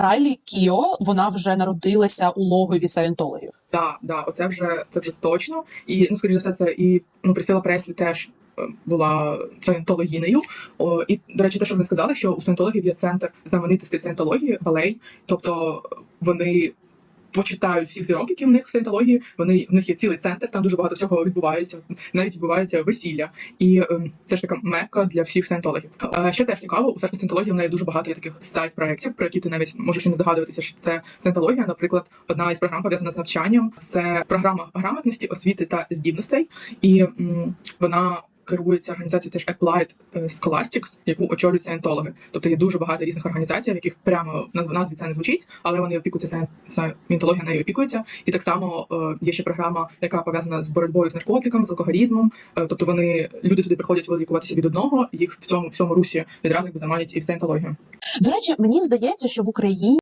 Райлі Кіо вона вже народилася у логові саєнтологів. Да, да, оце вже це вже точно. І ну, скоріш за все, це і ну Присила Преслі теж е, була саєнтологінею. О, і до речі, те, що вони сказали, що у саєнтологів є центр знаменитості саєнтології, Валей. Тобто вони почитають всіх зірок, які в них в саєнтології. Вони в них є цілий центр, там дуже багато всього відбувається. Навіть відбувається весілля, і ем, теж така мекка для всіх саєнтологів. Е, що теж цікаво, у серпні саєнтології в неї дуже багато є таких сайт проєктів, про які ти навіть можеш і не здогадуватися, що це саєнтологія. Наприклад, одна із програм пов'язана з навчанням. Це програма грамотності, освіти та здібностей, і м, вона. Керується організацією теж Applied е, Scholastics, яку очолюють саєнтологи. Тобто є дуже багато різних організацій, в яких прямо назв назві це не звучить, але вони опікуються саєн- саєнтологія нею опікується. І так само е, є ще програма, яка пов'язана з боротьбою з наркотиком, з алкоголізмом. Е, тобто вони люди туди приходять вилікуватися від одного, їх в цьому всьому русі відразу заманять і в саєнтологію. До речі, мені здається, що в Україні